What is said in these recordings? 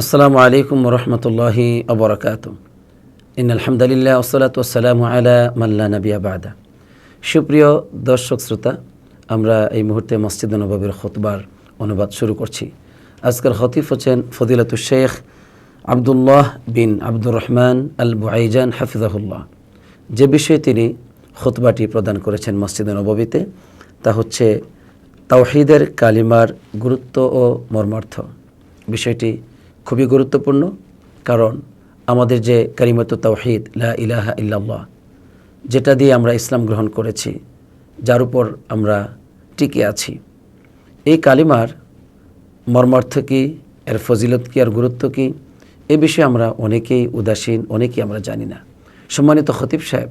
আসসালামু আলাইকুম রহমতুল্লাহি আবরকাত ইন আলহামদুলিল্লাহ ওসলাত ওসালাম আলা মাল্লা নবিয়া বাদা। সুপ্রিয় দর্শক শ্রোতা, আমরা এই মুহূর্তে মসজিদ নবাবের খতবার অনুবাদ শুরু করছি। আজকের হতিফ হচ্ছেন ফদিলাতুল শেখ আবদুল্লাহ বিন আব্দুর রহমান আল বুআইজান হাফিজাহুল্লাহ। যে বিষয়ে তিনি খুতবাটি প্রদান করেছেন মসজিদে নববীতে, তা হচ্ছে তাওহিদের কালিমার গুরুত্ব ও মর্মার্থ। বিষয়টি খুবই গুরুত্বপূর্ণ। কারণ আমাদের যে কারিমত তাওহিদ, লা ইলাহা ইল্লাল্লাহ, যেটা দিয়ে আমরা ইসলাম গ্রহণ করেছি, যার উপর আমরা টিকে আছি। এই কালিমার মর্মার্থ কী? এর ফজিলত কী? আর গুরুত্ব কী? এ বিষয়ে আমরা অনেকেই উদাসীন, অনেকেই আমরা জানি না। সম্মানিত খতিব সাহেব,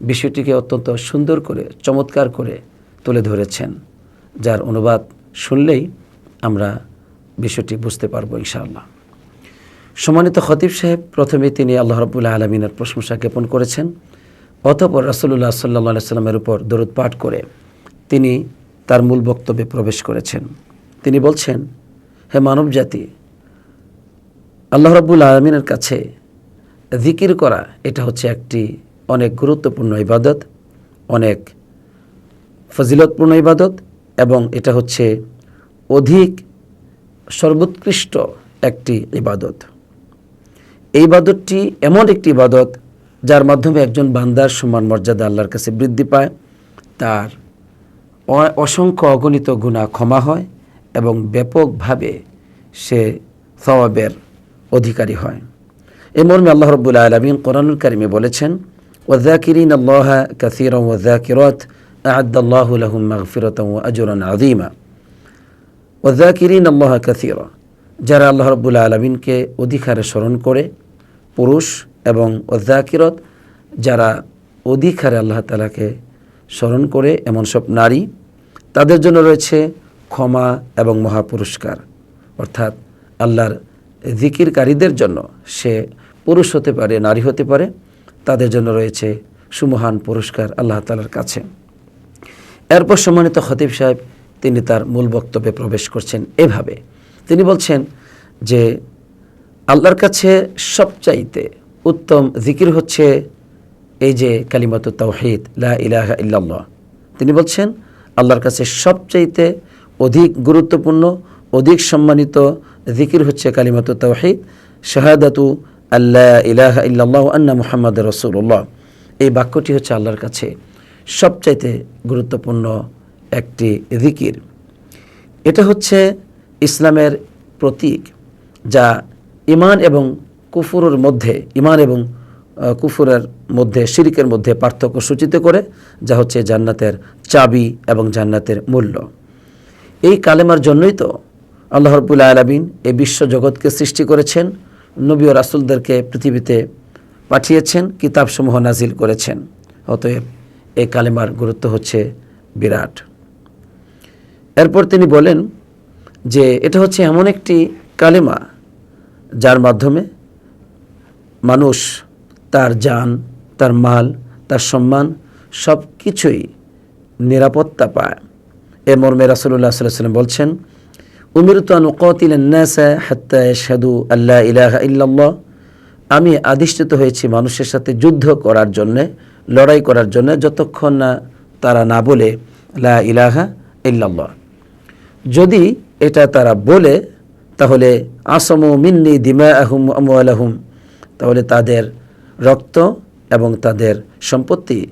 বিষয়টিকে অত্যন্ত সুন্দর করে, চমৎকার করে তুলে ধরেছেন, যার অনুবাদ শুনলেই আমরা বিষয়টি বুঝতে পারব ইনশাআল্লাহ। সম্মানিত খতিব সাহেব, প্রথমে তিনি আল্লাহ রবুল্লাহ আলমিনের প্রশংসা জ্ঞাপন করেছেন। অতপর রাসুল্লাহ সাল্লা সাল্লামের উপর দরুদ পাঠ করে তিনি তার মূল বক্তব্যে প্রবেশ করেছেন। তিনি বলছেন, হে মানব জাতি আল্লাহ রব্বুল আলমিনের কাছে জিকির করা, এটা হচ্ছে একটি অনেক গুরুত্বপূর্ণ ইবাদত, অনেক ফজিলতপূর্ণ ইবাদত এবং এটা হচ্ছে অধিক সর্বোৎকৃষ্ট একটি ইবাদত। এই ইবাদতটি এমন একটি ইবাদত যার মাধ্যমে একজন বান্দার সমান মর্যাদা আল্লাহর কাছে বৃদ্ধি পায়। তার অসংখ্য অগণিত গুণা ক্ষমা হয় এবং ব্যাপকভাবে সে সওয়াবের অধিকারী হয়। এ মর্মে আল্লাহ রব্বুল্লা আলমিন কোরআনুল কারিমে বলেছেন ওয়াকিরিন আল্লাহ কাসির ওয়াকিরত আদাল্লাহ লহুম মাগফিরত আজরান আদিমা ওয়াকিরিন আল্লাহ কাসির। যারা আল্লাহ রব্বুল্লা আলমিনকে অধিকারে স্মরণ করে, পুরুষ এবং ওজাকিরত যারা অধিকারে আল্লাহ তালাকে স্মরণ করে এমন সব নারী, তাদের জন্য রয়েছে ক্ষমা এবং মহাপুরস্কার। অর্থাৎ আল্লাহর জিকিরকারীদের জন্য সে পুরুষ হতে পারে, নারী হতে পারে, তাদের জন্য রয়েছে সুমহান পুরস্কার আল্লাহ তালার কাছে। এরপর সম্মানিত খতিব সাহেব, তিনি তার মূল বক্তব্যে প্রবেশ করছেন এভাবে। তিনি বলছেন যে আল্লাহর কাছে সবচাইতে উত্তম জিকির হচ্ছে এই যে কালিমাত তাওহিদ, লা ইলাহা ইল্লাল্লাহ। তিনি বলছেন, আল্লাহর কাছে সবচাইতে অধিক গুরুত্বপূর্ণ, অধিক সম্মানিত জিকির হচ্ছে কালিমাত তাওহিদ, শাহাদাতু আল্লাহ ইলাহা ইল্লাল্লাহ আন্না মুহাম্মদ রসুল্লাহ এই বাক্যটি হচ্ছে আল্লাহর কাছে সবচাইতে গুরুত্বপূর্ণ একটি জিকির। এটা হচ্ছে ইসলামের প্রতীক, যা ইমান এবং কুফুরের মধ্যে ইমান এবং কুফুরের মধ্যে, শিরিকের মধ্যে পার্থক্য সূচিত করে, যা হচ্ছে জান্নাতের চাবি এবং জান্নাতের মূল্য। এই কালেমার জন্যই তো আল্লাহ রবুল্লা আলমিন এই বিশ্ব জগৎকে সৃষ্টি করেছেন, নবী ও রাসুলদেরকে পৃথিবীতে পাঠিয়েছেন, কিতাবসমূহ নাজিল করেছেন। অতএব এই কালেমার গুরুত্ব হচ্ছে বিরাট। এরপর তিনি বলেন যে এটা হচ্ছে এমন একটি কালেমা যার মাধ্যমে মানুষ তার যান তার মাল, তার সম্মান সব কিছুই নিরাপত্তা পায়। এ মর্মে রাসুল্লাহ সাল্লাম বলছেন হাত্তা সাদু আল্লাহ ইলাহা ইল্লাল্লাহ। আমি আদিষ্ঠিত হয়েছি মানুষের সাথে যুদ্ধ করার জন্যে, লড়াই করার জন্য, যতক্ষণ না তারা না বলে লা ইলাহা ইল্লাল্লাহ। যদি এটা তারা বলে, তাহলে আসমু মিন্নি দিমা আহম আহুম তাহলে তাদের রক্ত এবং তাদের সম্পত্তি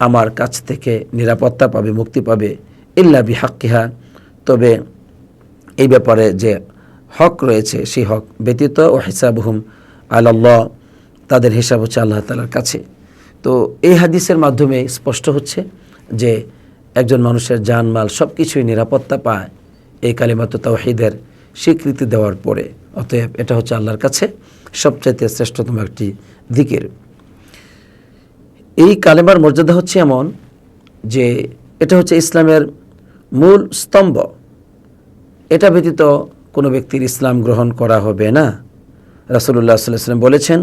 আমার কাছ থেকে নিরাপত্তা পাবে, মুক্তি পাবে, ইল্লা বিহাক্কিহা। তবে এই ব্যাপারে যে হক রয়েছে, সেই হক ব্যতীত ও হিসাব হিসাবহুম আল্লাহ তাদের হিসাব হচ্ছে আল্লাহ তালার কাছে। তো এই হাদিসের মাধ্যমে স্পষ্ট হচ্ছে যে একজন মানুষের জানমাল সব কিছুই নিরাপত্তা পায়। এই কালিমাত তাওহিদের স্বীকৃতি দেওয়ার পরে। অতএব এটা হচ্ছে আল্লাহর কাছে সবচাইতে শ্রেষ্ঠতম একটি দিকের এই কালেমার মর্যাদা হচ্ছে এমন যে এটা হচ্ছে ইসলামের মূল স্তম্ভ। এটা ব্যতীত কোনো ব্যক্তির ইসলাম গ্রহণ করা হবে না। রাসুল্লাহ সাল্লাম বলেছেন,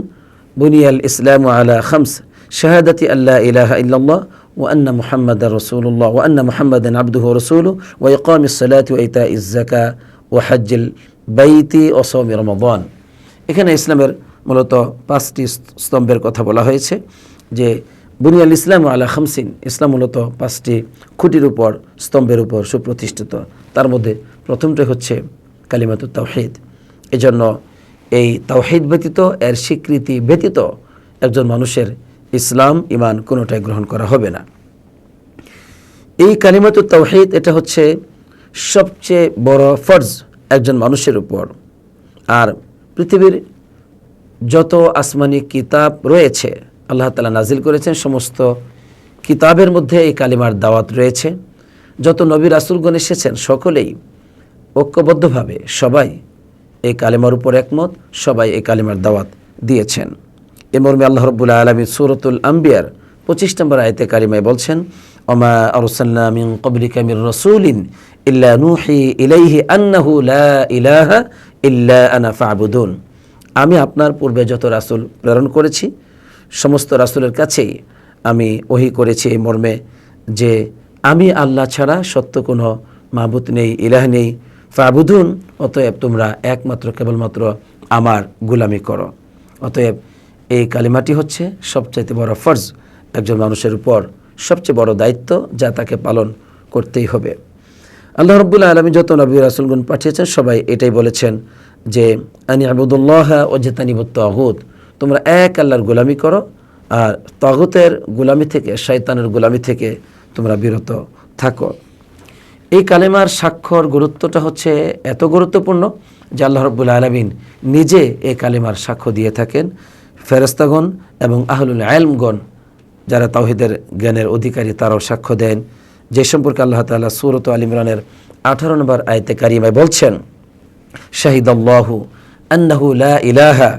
বুনিয়াল ইসলাম আলা খামস, শাহাদাতি আল্লাহ ইলাহা ইল্লাল্লাহ وأن محمد رسول الله وأن محمدا عبده ورسوله وإقام الصلاة وإيتاء الزكاة وحج البيت وصوم رمضان এখানে ইসলামের মূলত পাঁচটি স্তম্ভের কথা বলা হয়েছে যে বুনিয়াল ইসলাম আলা খামসিন ইসলাম মূলত পাঁচটি খুঁটির উপর স্তম্ভের উপর সুপ্রতিষ্ঠিত তার মধ্যে প্রথমটি হচ্ছে কালিমাতুত তাওহিদ এজন্য এই তাওহিদ ব্যতীত এর স্বীকৃতি ব্যতীত একজন মানুষের ইসলাম ইমান কোনোটাই গ্রহণ করা হবে না। এই কালিমাতুত তাওহিদ, এটা হচ্ছে সবচেয়ে বড় ফরজ একজন মানুষের উপর। আর পৃথিবীর যত আসমানি কিতাব রয়েছে, আল্লাহ তালা নাজিল করেছেন, সমস্ত কিতাবের মধ্যে এই কালিমার দাওয়াত রয়েছে। যত নবী রাসুলগণ এসেছেন, সকলেই ঐক্যবদ্ধভাবে সবাই এই কালিমার উপর একমত, সবাই এই কালিমার দাওয়াত দিয়েছেন। এ মর্মে আল্লাহ রব্বুল্লাহ আলমী সুরতুল আম্বিয়ার পঁচিশ নম্বর আয়তে কারিমায় বলছেন অমা আরসাল্লা মিন কবলিকা মির রসুলিন ইল্লা নুহি ইলাইহি আন্নাহু লা ইলাহা ইল্লা আনা ফাবুদুন। আমি আপনার পূর্বে যত রাসুল প্রেরণ করেছি, সমস্ত রাসুলের কাছেই আমি ওহি করেছি এই মর্মে যে আমি আল্লাহ ছাড়া সত্য কোনো মাহবুত নেই, ইলাহ নেই, ফাবুদুন, অতএব তোমরা একমাত্র কেবলমাত্র আমার গুলামি করো। অতএব এই কালিমাটি হচ্ছে সবচাইতে বড় ফরজ, একজন মানুষের উপর সবচেয়ে বড় দায়িত্ব যা তাকে পালন করতেই হবে। আল্লাহ রব্বুল্লাহ আলমী যত নবী রাসুলগুন পাঠিয়েছেন, সবাই এটাই বলেছেন যে, আনি আবুদুল্লাহ ও জেতানিবুত তাহুদ তোমরা এক আল্লাহর গোলামি করো আর তাগুতের গোলামি থেকে, শয়তানের গোলামি থেকে তোমরা বিরত থাকো। এই কালেমার স্বাক্ষর গুরুত্বটা হচ্ছে এত গুরুত্বপূর্ণ যে আল্লাহ রব্বুল আলমিন নিজে এই কালেমার সাক্ষ্য দিয়ে থাকেন। ফেরস্তাগণ এবং আহলুল আলমগণ যারা তাওহিদের জ্ঞানের অধিকারী, তারাও সাক্ষ্য দেন। যে সম্পর্কে আল্লাহ তাআলা সুরত আল ইমরানের আঠারো নম্বর আয়তে কারিমায় বলছেন শাহিদ আল্লাহু আন্নাহু লা ইলাহা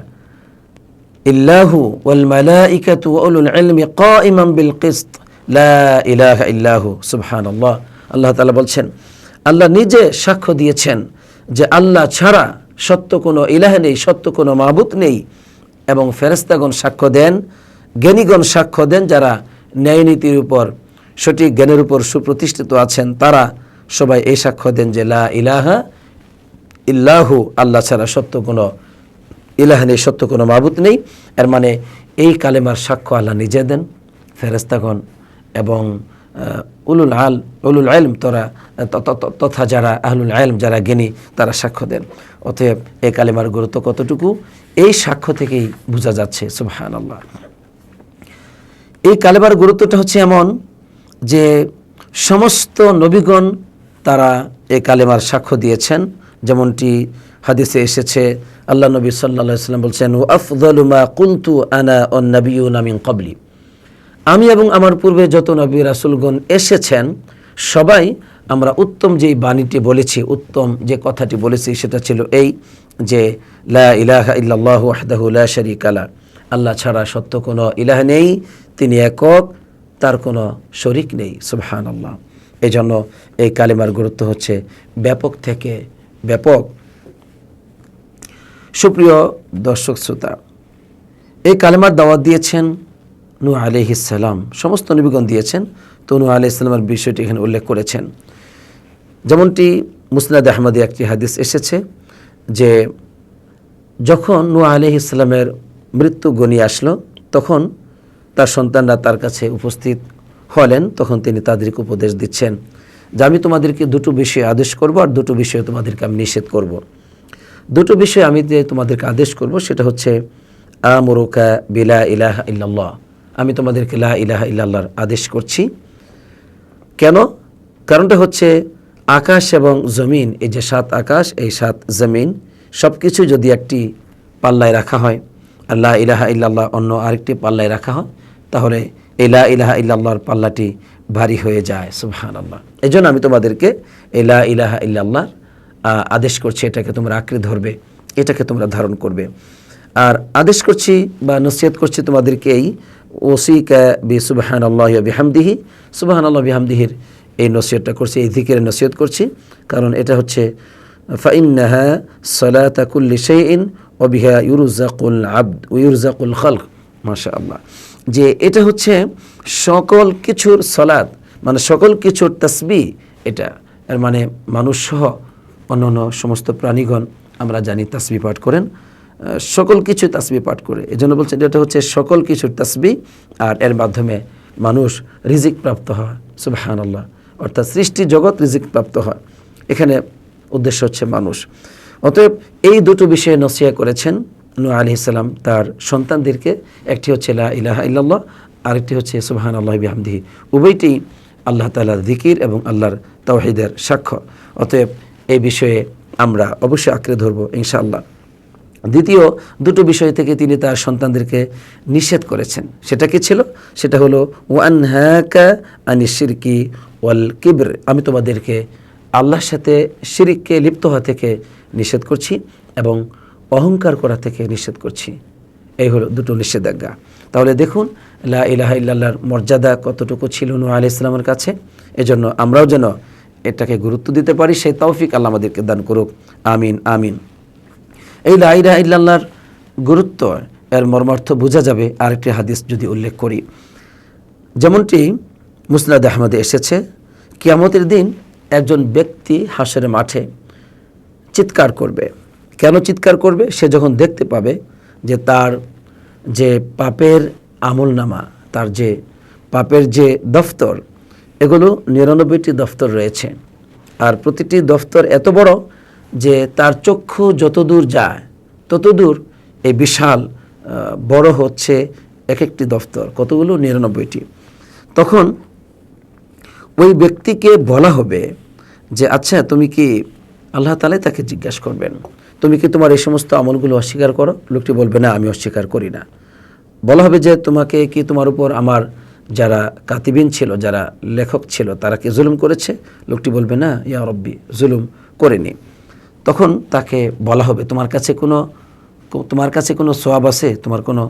ইল্লাহু ওয়াল মালাইকাতু ওয়া উলুল ইলমি কাইমান বিল কিসত। লা ইলাহা ইল্লাহু। সুবহানাল্লাহ। আল্লাহ তাআলা বলছেন, আল্লাহ নিজে সাক্ষ্য দিয়েছেন যে আল্লাহ ছাড়া সত্য কোনো ইলাহ নেই, সত্য কোনো মাহবুত নেই। এবং ফেরেস্তাগণ সাক্ষ্য দেন, জ্ঞানীগণ সাক্ষ্য দেন যারা ন্যায়নীতির উপর, সঠিক জ্ঞানের উপর সুপ্রতিষ্ঠিত আছেন, তারা সবাই এই সাক্ষ্য দেন যে লা ইলাহা ইল্লাহু, আল্লাহ ছাড়া সত্য কোনো ইলাহ নেই, সত্য কোনো মাবুত নেই। এর মানে এই কালেমার সাক্ষ্য আল্লাহ নিজে দেন ফেরেস্তাগণ এবং উলুল আল উলুল আলম তোরা তথা যারা আহলুল আলম যারা জ্ঞানী, তারা সাক্ষ্য দেন। অতএব এই কালেমার গুরুত্ব কতটুকু? এই সাক্ষ্য থেকেই বোঝা যাচ্ছে সুবহান আল্লাহ এই কালেমার গুরুত্বটা হচ্ছে এমন যে সমস্ত নবীগণ তারা এই কালেমার সাক্ষ্য দিয়েছেন। যেমনটি হাদিসে এসেছে, আল্লাহ নবী সাল্লা সাল্লাম বলছেন ও আফদলুমা কুলতু আনা নবীউ নামিন কবলি আমি এবং আমার পূর্বে যত নবী রাসুলগণ এসেছেন, সবাই আমরা উত্তম যেই বাণীটি বলেছি, উত্তম যে কথাটি বলেছি, সেটা ছিল এই যে, লা ইলাহা ইল্লাল্লাহ ওয়াহদাহু লা শারীকা আল্লাহ ছাড়া সত্য কোনো ইলাহ নেই, তিনি একক, তার কোনো শরিক নেই সুবহান আল্লাহ এই জন্য এই কালিমার গুরুত্ব হচ্ছে ব্যাপক থেকে ব্যাপক। সুপ্রিয় দর্শক শ্রোতা, এই কালেমার দাওয়াত দিয়েছেন নু আলিহিসাল্লাম সমস্ত নবীগণ দিয়েছেন। তো নু ইসলামের বিষয়টি এখানে উল্লেখ করেছেন। যেমনটি মুসনাদ আহমদী একটি হাদিস এসেছে যে যখন নু আলি ইসলামের মৃত্যু গণিয়ে আসলো, তখন তার সন্তানরা তার কাছে উপস্থিত হলেন, তখন তিনি তাদেরকে উপদেশ দিচ্ছেন যে আমি তোমাদেরকে দুটো বিষয়ে আদেশ করব আর দুটো বিষয়ে তোমাদেরকে আমি নিষেধ করব। দুটো বিষয়ে আমি যে তোমাদেরকে আদেশ করব সেটা হচ্ছে, আমরুকা বিলা ইলাহ ইল্লাল্লাহ। আমি তোমাদেরকে লা ইলাহা ইল্লাল্লাহর আদেশ করছি। কেন? কারণটা হচ্ছে আকাশ এবং জমিন, এই যে সাত আকাশ, এই সাত জমিন সব কিছু যদি একটি পাল্লায় রাখা হয় আর লা ইলাহা ইল্লাল্লাহ অন্য আরেকটি পাল্লায় রাখা হয়, তাহলে এই লা ইলাহা ইল্লাল্লাহর পাল্লাটি ভারী হয়ে যায় সুবহান আল্লাহ এই জন্য আমি তোমাদেরকে এই লা ইলাহা ইল্লাল্লাহর আদেশ করছি, এটাকে তোমরা আঁকড়ে ধরবে, এটাকে তোমরা ধারণ করবে। আর আদেশ করছি বা নসিহত করছি তোমাদেরকে এই ওসিকা বি সুবাহান আল্লাহ বিহামদিহি। সুবাহান আল্লাহ বিহামদিহির এই নসিহতটা করছি, এই দিকের নসিহত করছি। কারণ এটা হচ্ছে ফাইন্নাহা সলাতা কুল্লি শাইইন অবিহা ইউরুজাকুল আব্দ ইউরজাকুল খালক। মাশা আল্লাহ যে এটা হচ্ছে সকল কিছুর সলাদ মানে সকল কিছুর তসবি এটা। এর মানে মানুষ সহ অন্যান্য সমস্ত প্রাণীগণ আমরা জানি তাসবি পাঠ করেন। সকল কিছু তাসবি পাঠ করে। এই জন্য বলছেন এটা হচ্ছে সকল কিছুর তাসবি, আর এর মাধ্যমে মানুষ রিজিক প্রাপ্ত হয়। সুবাহান আল্লাহ অর্থাৎ সৃষ্টি জগৎ রিজিক প্রাপ্ত হয়। এখানে উদ্দেশ্য হচ্ছে মানুষ। অতএব এই দুটো বিষয়ে নসিয়া করেছেন নু আলি ইসলাম তার সন্তানদেরকে। একটি হচ্ছে লা ইলাহা ইল্লাল্লাহ, আরেকটি হচ্ছে সুবাহান আল্লাহ বিহামদিহি। উভয়টি আল্লাহ তালার দিকির এবং আল্লাহর তাওহিদের সাক্ষ্য। অতএব এই বিষয়ে আমরা অবশ্যই আঁকড়ে ধরবো, ইনশাআল্লাহ। দ্বিতীয় দুটো বিষয় থেকে তিনি তার সন্তানদেরকে নিষেধ করেছেন। সেটা কি ছিল? সেটা হলো ওয়ান হ্যাকা আনি শিরকি ওয়াল কিবর। আমি তোমাদেরকে আল্লাহর সাথে শিরিককে লিপ্ত হওয়া থেকে নিষেধ করছি এবং অহংকার করা থেকে নিষেধ করছি। এই হলো দুটো নিষেধাজ্ঞা। তাহলে দেখুন, লা ইলাহা ইল্লাল্লাহর মর্যাদা কতটুকু ছিল নূহ আলাইহিস সালামের কাছে। এজন্য আমরাও যেন এটাকে গুরুত্ব দিতে পারি। সেই তৌফিক আল্লাহ আমাদেরকে দান করুক। আমিন আমিন। এই লা ইলাহা ইল্লাল্লাহর গুরুত্ব, এর মর্মার্থ বোঝা যাবে আরেকটি হাদিস যদি উল্লেখ করি। যেমনটি মুসনাদ আহমদে এসেছে, কিয়ামতের দিন একজন ব্যক্তি হাসের মাঠে চিৎকার করবে। কেন চিৎকার করবে? সে যখন দেখতে পাবে যে তার যে পাপের আমলনামা, তার যে পাপের যে দফতর, এগুলো নিরানব্বইটি দফতর রয়েছে। আর প্রতিটি দফতর এত বড় যে তার চক্ষু যতদূর যায়, ততদূর এই বিশাল বড় হচ্ছে এক একটি দফতর, কতগুলো? নিরানব্বইটি। তখন ওই ব্যক্তিকে বলা হবে যে আচ্ছা তুমি কি আল্লাহ তালাই তাকে জিজ্ঞাসা করবেন? তুমি কি তোমার এই সমস্ত আমলগুলো অস্বীকার করো? লোকটি বলবে, না, আমি অস্বীকার করি না। বলা হবে যে, তোমাকে কি তোমার উপর আমার যারা কাতিবিন ছিল, যারা লেখক ছিল, তারা কি জুলুম করেছে? লোকটি বলবে, না, ইয়া রব্বি, জুলুম করেনি। তখন তাকে বলা হবে, তোমার কাছে কোনো, তোমার কাছে কোনো সোয়াব আছে? তোমার কোনো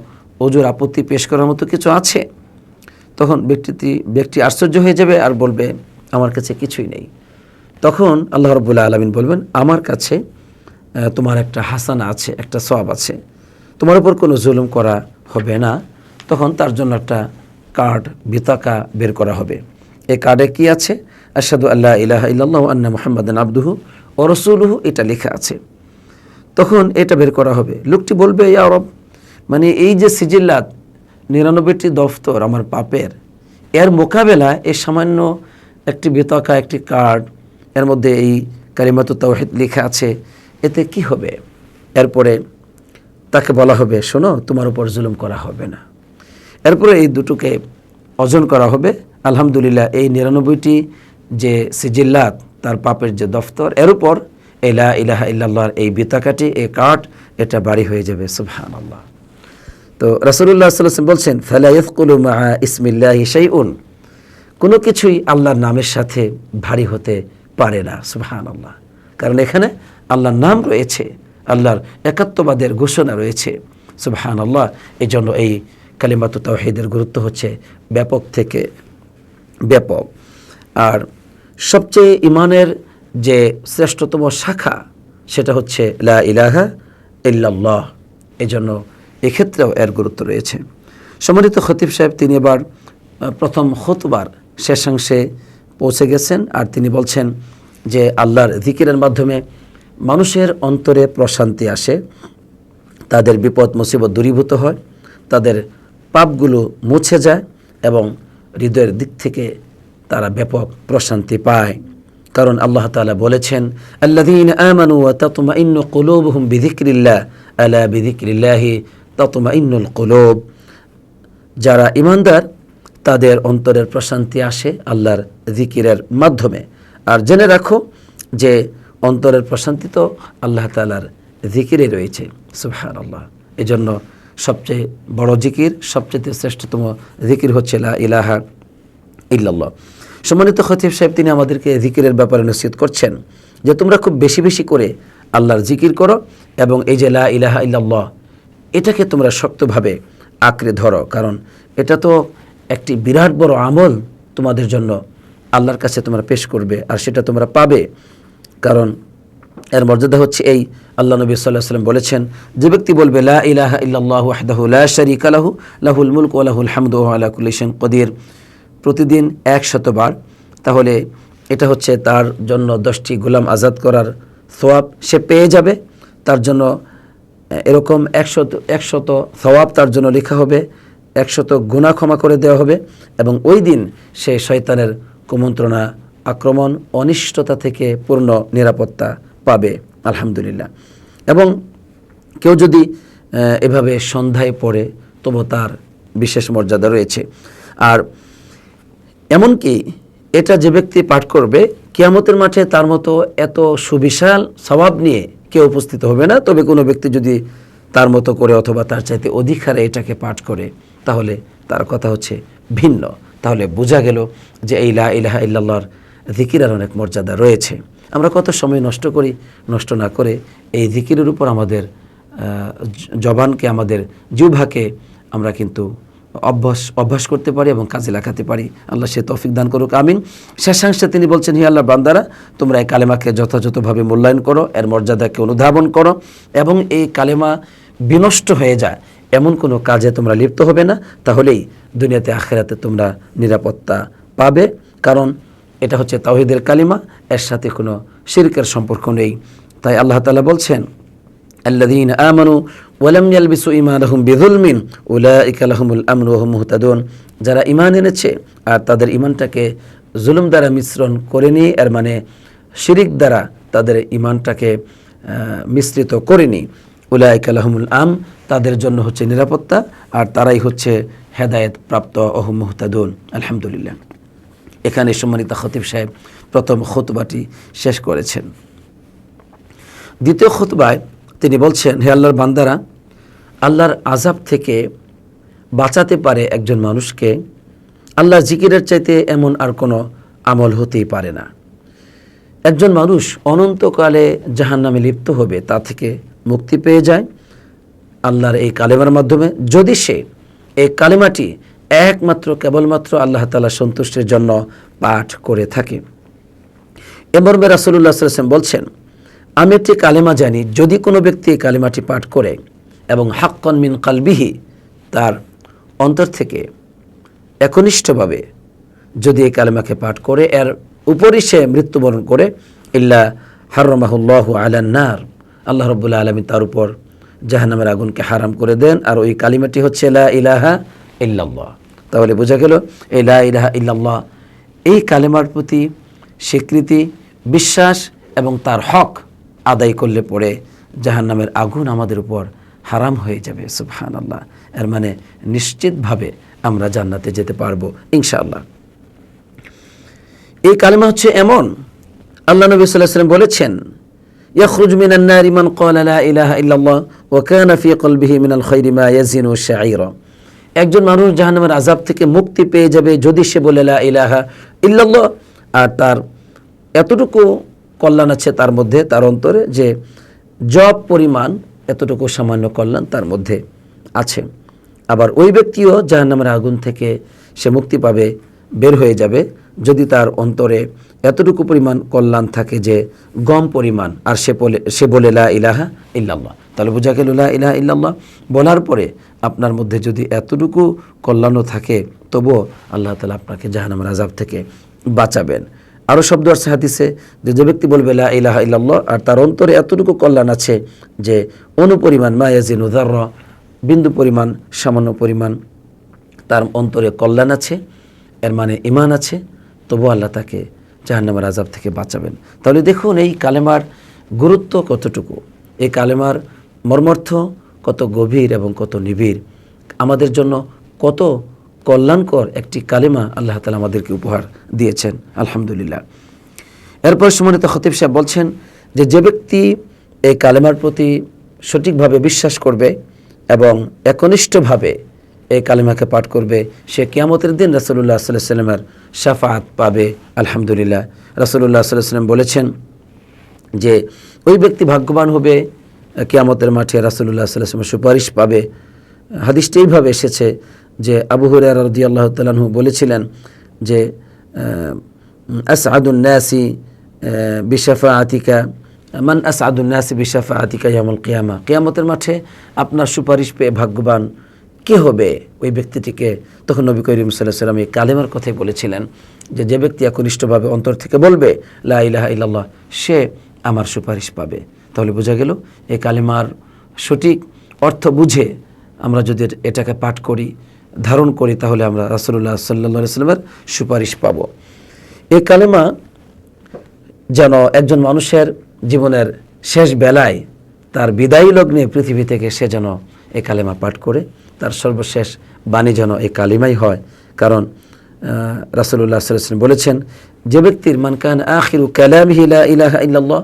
ওজোর আপত্তি পেশ করার মতো কিছু আছে? তখন ব্যক্তিটি, ব্যক্তি আশ্চর্য হয়ে যাবে আর বলবে, আমার কাছে কিছুই নেই। তখন আল্লাহ রবুল্লাহ আলমিন বলবেন, আমার কাছে তোমার একটা হাসানা আছে, একটা সব আছে। তোমার উপর কোনো জুলুম করা হবে না। তখন তার জন্য একটা কার্ড বিতাকা বের করা হবে। এই কার্ডে কি আছে? আসাদু আল্লাহ ইলাহা ইল্লাল্লাহ আন্না মোহাম্মদ আব্দুহু ও রসুলহু এটা লেখা আছে। তখন এটা বের করা হবে। লোকটি বলবে, ইয়া রব মানে এই যে সিজিল্লাত, নিরানব্বইটি দফতর আমার পাপের, এর মোকাবেলায় এই সামান্য একটি বেতকা একটি কার্ড, এর মধ্যে এই কারিমাতু তাওহিদ লেখা আছে, এতে কি হবে? এরপরে তাকে বলা হবে, শোনো, তোমার উপর জুলুম করা হবে না। এরপরে এই দুটোকে অর্জন করা হবে। আলহামদুলিল্লাহ, এই নিরানব্বইটি যে সিজিল্লাত তার পাপের যে দফতর, এর উপর এলা ইলাহা ইল্লাল্লাহর এই বিতাকাটি এই কাঠ, এটা বাড়ি হয়ে যাবে। সুবহান আল্লাহ তো রাসুল্লাহ সাল্লাম বলছেন ফালাইফকুলু মা ইসমিল্লাহি শাইউন। কোনো কিছুই আল্লাহর নামের সাথে ভারী হতে পারে না। সুবহান আল্লাহ কারণ এখানে আল্লাহর নাম রয়েছে, আল্লাহর একাত্মবাদের ঘোষণা রয়েছে। সুবহান আল্লাহ এই জন্য এই কালিমাতু তাওহীদের গুরুত্ব হচ্ছে ব্যাপক থেকে ব্যাপক। আর সবচেয়ে ইমানের যে শ্রেষ্ঠতম শাখা, সেটা হচ্ছে লা ইলাহা ইল্লাল্লাহ। এই জন্য এক্ষেত্রেও এর গুরুত্ব রয়েছে। সম্মানিত খতিব সাহেব, তিনি এবার প্রথম খুতবার শেষাংশে পৌঁছে গেছেন আর তিনি বলছেন যে আল্লাহর জিকিরের মাধ্যমে মানুষের অন্তরে প্রশান্তি আসে, তাদের বিপদ, মুসিবত দূরীভূত হয়, তাদের পাপগুলো মুছে যায় এবং হৃদয়ের দিক থেকে তারা ব্যাপক প্রশান্তি পায়। কারণ আল্লাহ তাআলা বলেছেন, আল্লাযীনা আমানু ওয়া তাতমাইন্নু কুলুবুহুম বিযিকরিল্লাহ, আলা বিযিকরিল্লাহি তাতমাইন্নুল কুলুব। যারা ইমানদার তাদের অন্তরের প্রশান্তি আসে আল্লাহর জিকিরের মাধ্যমে। আর জেনে রাখো যে অন্তরের প্রশান্তি তো আল্লাহ তালার জিকিরে রয়েছে। সুবহান আল্লাহ এই জন্য সবচেয়ে বড় জিকির, সবচেয়ে শ্রেষ্ঠতম জিকির হচ্ছে লা ইলাহা ইল্লাল্লাহ। সম্মানিত খতিব সাহেব, তিনি আমাদেরকে জিকিরের ব্যাপারে নিশ্চিত করছেন যে তোমরা খুব বেশি বেশি করে আল্লাহর জিকির করো এবং এই যে লা ইলাহা ইল্লাল্লাহ, এটাকে তোমরা শক্তভাবে আঁকড়ে ধরো। কারণ এটা তো একটি বিরাট বড় আমল তোমাদের জন্য আল্লাহর কাছে তোমরা পেশ করবে আর সেটা তোমরা পাবে। কারণ এর মর্যাদা হচ্ছে এই, আল্লাহ নবী সাল্লাহ সাল্লাম বলেছেন, যে ব্যক্তি বলবে লা ইলাহা ইল্লাল্লাহু ওয়াহদাহু লা শারীকা লাহু, লাহুল মুলক ওয়া লাহুল হামদু ওয়া আলা কুল্লি শাইইন কদির। প্রতিদিন এক শতবার তাহলে এটা হচ্ছে তার জন্য দশটি গোলাম আজাদ করার সোয়াব সে পেয়ে যাবে, তার জন্য এরকম একশত একশত সওয়াব তার জন্য লেখা হবে, একশত গুণা ক্ষমা করে দেওয়া হবে, এবং ওই দিন সে শয়তানের কুমন্ত্রণা, আক্রমণ, অনিষ্টতা থেকে পূর্ণ নিরাপত্তা পাবে, আলহামদুলিল্লাহ। এবং কেউ যদি এভাবে সন্ধ্যায় পড়ে, তবু তার বিশেষ মর্যাদা রয়েছে। আর এমনকি এটা যে ব্যক্তি পাঠ করবে, কিয়ামতের মাঠে তার মতো এত সুবিশাল স্বভাব নিয়ে কেউ উপস্থিত হবে না। তবে কোনো ব্যক্তি যদি তার মতো করে অথবা তার চাইতে অধিক হারে এটাকে পাঠ করে, তাহলে তার কথা হচ্ছে ভিন্ন। তাহলে বোঝা গেল যে এই লা ইলাহা ইল্লাল্লাহর জিকিরের অনেক মর্যাদা রয়েছে। আমরা কত সময় নষ্ট করি, নষ্ট না করে এই জিকিরের উপর আমাদের জবানকে, আমাদের জুভাকে আমরা কিন্তু অভ্যাস অভ্যাস করতে পারি এবং কাজে লাগাতে পারি। আল্লাহ সে তৌফিক দান করুক, আমিন। শেষাংশে তিনি বলছেন, হি আল্লাহ বান্দারা, তোমরা এই কালেমাকে যথাযথভাবে মূল্যায়ন করো, এর মর্যাদাকে অনুধাবন করো এবং এই কালেমা বিনষ্ট হয়ে যায়। এমন কোনো কাজে তোমরা লিপ্ত হবে না, তাহলেই দুনিয়াতে আখেরাতে তোমরা নিরাপত্তা পাবে। কারণ এটা হচ্ছে তাহিদের কালিমা, এর সাথে কোনো শিরকের সম্পর্ক নেই। তাই আল্লাহ তালা বলছেন আল্লাদিন আমানু ওয়ালাম ইয়ালবিসু ইমানাহুম বিযুলমিন, উলাইকা লাহুমুল আমরু ওয়া হুম মুহতাদুন। যারা ইমান এনেছে আর তাদের ইমানটাকে জুলুম দ্বারা মিশ্রণ করেনি, এর মানে শিরিক দ্বারা তাদের ইমানটাকে মিশ্রিত করেনি। উলাইকা লাহুমুল আম, তাদের জন্য হচ্ছে নিরাপত্তা, আর তারাই হচ্ছে হেদায়েত প্রাপ্ত অহম মুহতাদুন। আলহামদুলিল্লাহ। এখানে সম্মানিত খতিব সাহেব প্রথম খুতবাটি শেষ করেছেন। দ্বিতীয় খুতবায় তিনি বলছেন, হে আল্লাহর বান্দারা আল্লাহর আজাব থেকে বাঁচাতে পারে একজন মানুষকে, আল্লাহর জিকিরের চাইতে এমন আর কোনো আমল হতেই পারে না। একজন মানুষ অনন্তকালে জাহান্নামে লিপ্ত হবে, তা থেকে মুক্তি পেয়ে যায় আল্লাহর এই কালেমার মাধ্যমে। যদি সে এই কালেমাটি একমাত্র, কেবলমাত্র আল্লাহ তালা সন্তুষ্টির জন্য পাঠ করে থাকে। এমর্মে রাসুল্লাহ সাল্লাম বলছেন, আমি একটি কালেমা জানি, যদি কোনো ব্যক্তি এই কালেমাটি পাঠ করে এবং হাক্কন মিন কালবিহি, তার অন্তর থেকে একনিষ্ঠভাবে যদি এই কালেমাকে পাঠ করে, এর উপরই সে মৃত্যুবরণ করে, ইল্লা হারমাহুল্লাহ আলান্নার আল্লাহ রব্বুল্লা আলমী তার উপর জাহান্নামের আগুনকে হারাম করে দেন, আর ওই কালিমাটি হচ্ছে লা ইলাহা ইল্লাল্লাহ। তাহলে বোঝা গেল, এই লা ইলাহা ইল্লাল্লাহ, এই কালেমার প্রতি স্বীকৃতি, বিশ্বাস এবং তার হক আদায় করলে পরে জাহান্নামের আগুন আমাদের উপর হারাম হয়ে যাবে সুবহান আল্লাহ এর মানে নিশ্চিতভাবে আমরা জান্নাতে যেতে পারবো ইনশাআল্লাহ এই কালেমা হচ্ছে এমন আল্লাহ নবী সাল্লাহ সাল্লাম বলেছেন يخرج من النار من قال لا إله إلا الله وكان في قلبه من الخير ما يزن الشعيرا একজন মানুষ জাহান্নামের আজাব থেকে মুক্তি পেয়ে যাবে যদি সে বলে লা ইলাহা ইল্লাল্লাহ আর তার এতটুকু কল্যাণ আছে তার মধ্যে তার অন্তরে যে জব পরিমাণ এতটুকু সামান্য কল্যাণ তার মধ্যে আছে। আবার ওই ব্যক্তিও জাহান্নামের আগুন থেকে সে মুক্তি পাবে, বের হয়ে যাবে, যদি তার অন্তরে এতটুকু পরিমাণ কল্যাণ থাকে যে গম পরিমাণ, আর সে বলে সে বলে, লা ইলাহা ইল্লাল্লাহ। তাহলে বোঝা গেল, লা ইলাহা ইল্লাল্লাহ। বলার পরে আপনার মধ্যে যদি এতটুকু কল্যাণও থাকে, তবুও আল্লাহ তালা আপনাকে জাহান্নামের আজাব থেকে বাঁচাবেন। আরও শব্দ আছে হাদিসে, যে যে ব্যক্তি বলবে, লা ইলাহা ইল্লাল্লাহ আর তার অন্তরে এতটুকু কল্যাণ আছে যে অনুপরিমাণ, মা ইয়াজিন উদার বিন্দু পরিমাণ, সামান্য পরিমাণ তার অন্তরে কল্যাণ আছে, এর মানে ইমান আছে তবু আল্লাহ তাকে জাহান্নামের আজাব থেকে বাঁচাবেন। তাহলে দেখুন এই কালেমার গুরুত্ব কতটুকু? এই কালেমার মর্মর্থ কত গভীর এবং কত নিবিড়? আমাদের জন্য কত কল্যাণকর একটি কালেমা আল্লাহ তালা আমাদেরকে উপহার দিয়েছেন। আলহামদুলিল্লাহ। এরপর সুমনিত খতিব সাহেব বলছেন যে যে ব্যক্তি এই কালেমার প্রতি সঠিকভাবে বিশ্বাস করবে এবং একনিষ্ঠভাবে এই কালেমাকে পাঠ করবে, সে কিয়ামতের দিন রাসুল্লাহ সাল্লাহ সাল্লামের সাফাত পাবে। আলহামদুলিল্লাহ। রাসুল্লাহ সাল্লাহ সাল্লাম বলেছেন যে, ওই ব্যক্তি ভাগ্যবান হবে, কিয়ামতের মাঠে রাসুল্লাহ সাল্লাহ সাল্লামের সুপারিশ পাবে। হাদিসটি এইভাবে এসেছে যে আবু হুরায়রা রাদিয়াল্লাহু তাআলাহু বলেছিলেন যে আসআদুন নাসি বিশাফাআতিকা, মান আসআদুন নাসি বিশাফাআতিকা ইয়াউমুল কিয়ামা। কিয়ামতের মাঠে আপনার সুপারিশ পেয়ে ভাগ্যবান কে হবে? ওই ব্যক্তিটিকে তখন নবী করিম সাল্লাহ সাল্লাম এই কালেমার কথাই বলেছিলেন যে যে ব্যক্তি একনিষ্ঠভাবে অন্তর থেকে বলবে, লা ইল্লাল্লাহ, সে আমার সুপারিশ পাবে। তাহলে বোঝা গেল, এই কালেমার সঠিক অর্থ বুঝে আমরা যদি এটাকে পাঠ করি ধারণ করি, তাহলে আমরা রাসুল্লাহ সাল্লা সাল্লামের সুপারিশ পাব। এই কালেমা যেন একজন মানুষের জীবনের শেষ বেলায় তার বিদায়ী লগ্নে পৃথিবী থেকে সে যেন এই কালেমা পাঠ করে, তার সর্বশেষ বাণী যেন এই কালিমাই হয়। কারণ রাসুল্লাহ সাল্লাম বলেছেন, যে ব্যক্তির মানকান আখিরু কালামিহি লা ইলাহা ইল্লাল্লাহ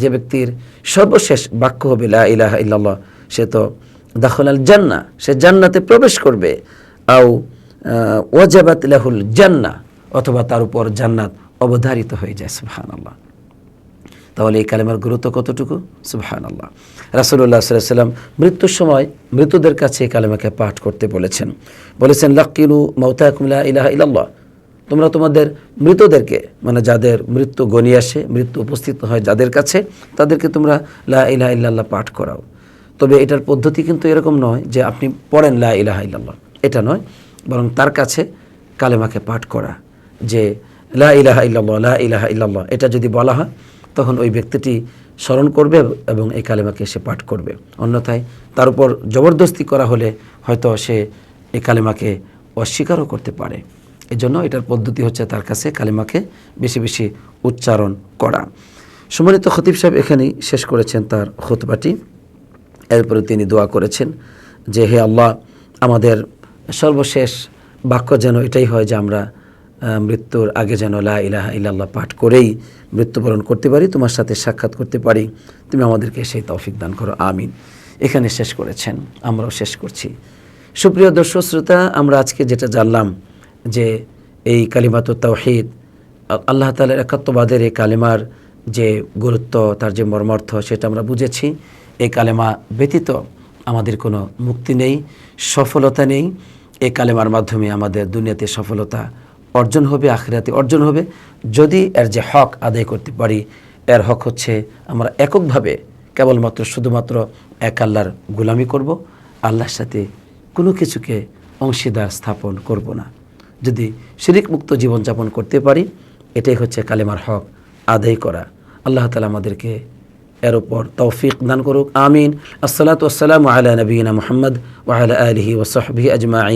যে ব্যক্তির সর্বশেষ বাক্য হবে লা ইলাহা ইল্লাল্লাহ, সে তো দাখল আল জান্না সে জান্নাতে প্রবেশ করবে। আও ওয়াজাবাত লাহুল জান্না অথবা তার উপর জান্নাত অবধারিত হয়ে যায় সুবহান আল্লাহ তাহলে এই কালেমার গুরুত্ব কতটুকু? সুবহান আল্লাহ রাসুল্লাহ সাল্লাম মৃত্যুর সময় মৃতদের কাছে এই কালেমাকে পাঠ করতে বলেছেন। বলেছেন লাক্কিলু মৌতাকুমলা ইলাহা ইলাল্লাহ তোমরা তোমাদের মৃতদেরকে মানে যাদের মৃত্যু গণিয়ে আসে, মৃত্যু উপস্থিত হয় যাদের কাছে, তাদেরকে তোমরা লা ইলাহা ইল্লাল্লাহ পাঠ করাও। তবে এটার পদ্ধতি কিন্তু এরকম নয় যে আপনি পড়েন লা ইলাহা ইল্লাল্লাহ। এটা নয়, বরং তার কাছে কালেমাকে পাঠ করা যে লা ইলাহা ইল্লাল্লাহ, লা ইলাহা ইল্লাল্লাহ। এটা যদি বলা হয়, তখন ওই ব্যক্তিটি স্মরণ করবে এবং এই কালেমাকে সে পাঠ করবে। অন্যথায় তার উপর জবরদস্তি করা হলে হয়তো সে এই কালেমাকে অস্বীকারও করতে পারে। এজন্য এটার পদ্ধতি হচ্ছে তার কাছে কালেমাকে বেশি বেশি উচ্চারণ করা। সম্মানিত খতিব সাহেব, এখানেই শেষ করেছেন তার খুতবাটি। এরপরে তিনি দোয়া করেছেন যে, হে আল্লাহ, আমাদের সর্বশেষ বাক্য যেন এটাই হয় যে আমরা মৃত্যুর আগে যেন লা ইলাহা ইল্লাল্লাহ পাঠ করেই মৃত্যুবরণ করতে পারি, তোমার সাথে সাক্ষাৎ করতে পারি। তুমি আমাদেরকে সেই তৌফিক দান করো, আমিন। এখানে শেষ করেছেন, আমরাও শেষ করছি। সুপ্রিয় দর্শক শ্রোতা, আমরা আজকে যেটা জানলাম যে এই কালিমাত তাওহিদ, আল্লাহ তালার একাত্মবাদের এই কালেমার যে গুরুত্ব, তার যে মর্মার্থ, সেটা আমরা বুঝেছি। এই কালেমা ব্যতীত আমাদের কোনো মুক্তি নেই, সফলতা নেই। এই কালেমার মাধ্যমে আমাদের দুনিয়াতে সফলতা অর্জন হবে, আখিরাতে অর্জন হবে। যদি এর যে হক আদায় করতে পারি, এর হক হচ্ছে আমরা এককভাবে কেবলমাত্র, শুধুমাত্র এক আল্লাহর গুলামি করব, আল্লাহর সাথে কোনো কিছুকে অংশীদার স্থাপন করব না। যদি শিরিক মুক্ত জীবনযাপন করতে পারি, এটাই হচ্ছে কালেমার হক আদায় করা। আল্লাহ তালা আমাদেরকে এর ওপর তৌফিক দান করুক, আমিন। আসসালাতু আসসালামু আলা নবীনা মোহাম্মদ ওয়ালা আলিহি ওসহবিহি আজমাই